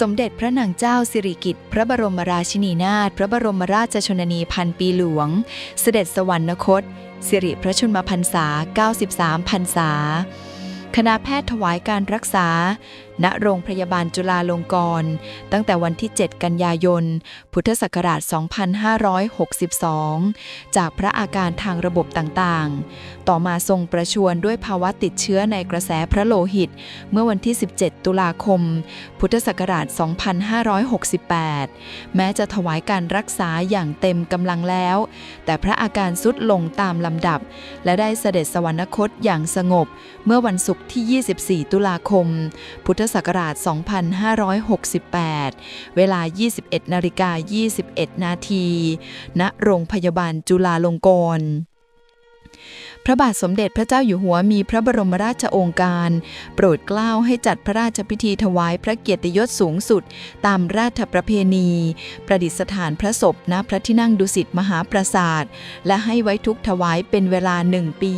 สมเด็จพระนางเจ้าสิริกิติ์พระบรมราชินีนาถพระบรมราชชนนีพันปีหลวง เสด็จสวรรคต สิริพระชนมพรรษา 93 พรรษา คณะแพทย์ถวายการรักษา ณโรงพยาบาลจุฬาลงกรณ์ตั้งแต่วันที่ 7 กันยายน พุทธศักราช 2562 จากพระอาการทางระบบต่างๆ ต่อมาทรงประชวรด้วยภาวะติดเชื้อในกระแสพระโลหิต เมื่อวันที่ 17 ตุลาคม พุทธศักราช 2568 แม้จะถวายการรักษาอย่างเต็มกำลังแล้ว แต่พระอาการสุดลงตามลำดับ และได้เสด็จสวรรคตอย่างสงบ เมื่อวันศุกร์ที่ 24 ตุลาคม พุทธศักราช 2568 เวลา 21นาฬิกา21 นาที ณ โรงพยาบาลจุฬาลงกรณ์พระบาทสมเด็จพระเจ้าอยู่หัวมีพระบรมราชโองการ โปรดเกล้าให้จัดพระราชพิธีถวายพระเกียรติยศสูงสุด ตามราชประเพณี ประดิษฐานพระศพณพระที่นั่งดุสิตมหาปราสาท และให้ไว้ทุกถวายเป็นเวลาหนึ่งปี